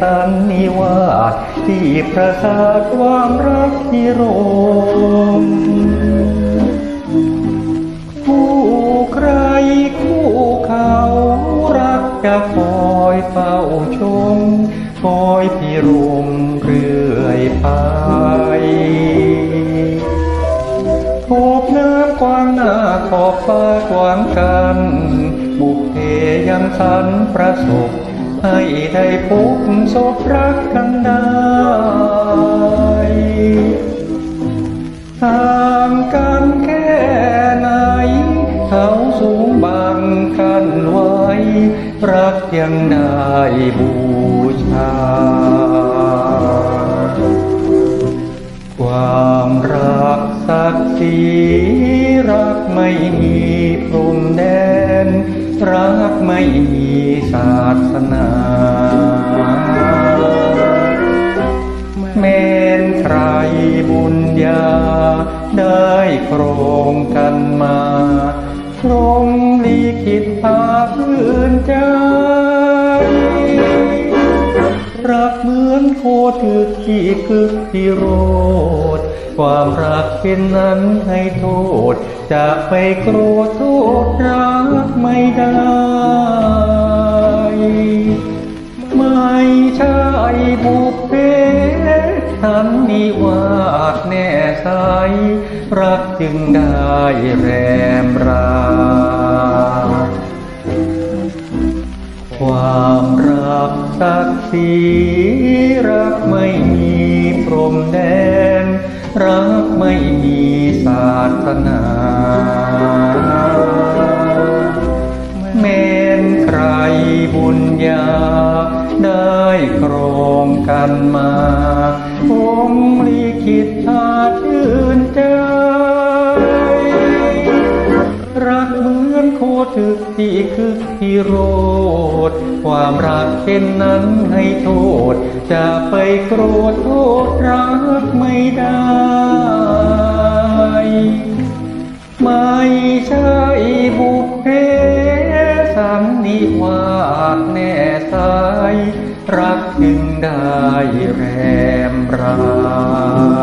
สันนิวาสที่ประสาทความรักที่รมคู่ใครคู่เขารักจะคอยเฝ้าชม คอยพิรมเรื่อยไปขอบน้ำกว้างหน้าขอบฟ้ากว้างกัน บุพเพยังสันประสบ ให้ได้พบศพรักกันได้ห่างกันแค่ไหน เขาสูงบังกันไว้ รักยังได้บูชา ความรักศักดิ์ศรีรักไม่มีพรมแดน รักไม่มีศาสนา แม้นใครบุญญา ได้โครงกันมาพรหมลิขิตพาพื้นใจ รักเหมือนโคถึกที่คึกที่โร ความรักเป็นนั้นให้โทษ จะไปโกรธโทษรักไม่ได้ ไม่ใช่บุพเพทันนิวาสแน่ใสรักจึงได้แรมราความรักศักดิ์ศรีรักไม่มีพรมแด รักไม่มีศาสนาแม้นใครบุญญาได้ครองกันมา คถึกที่คึกที่โรด ความรักเช่นนั้นให้โทษ จะไปโกรธโทษรักไม่ได้ ไม่ใช่บุพเพสันนิวาสแน่สาย รักจึงได้แรมรา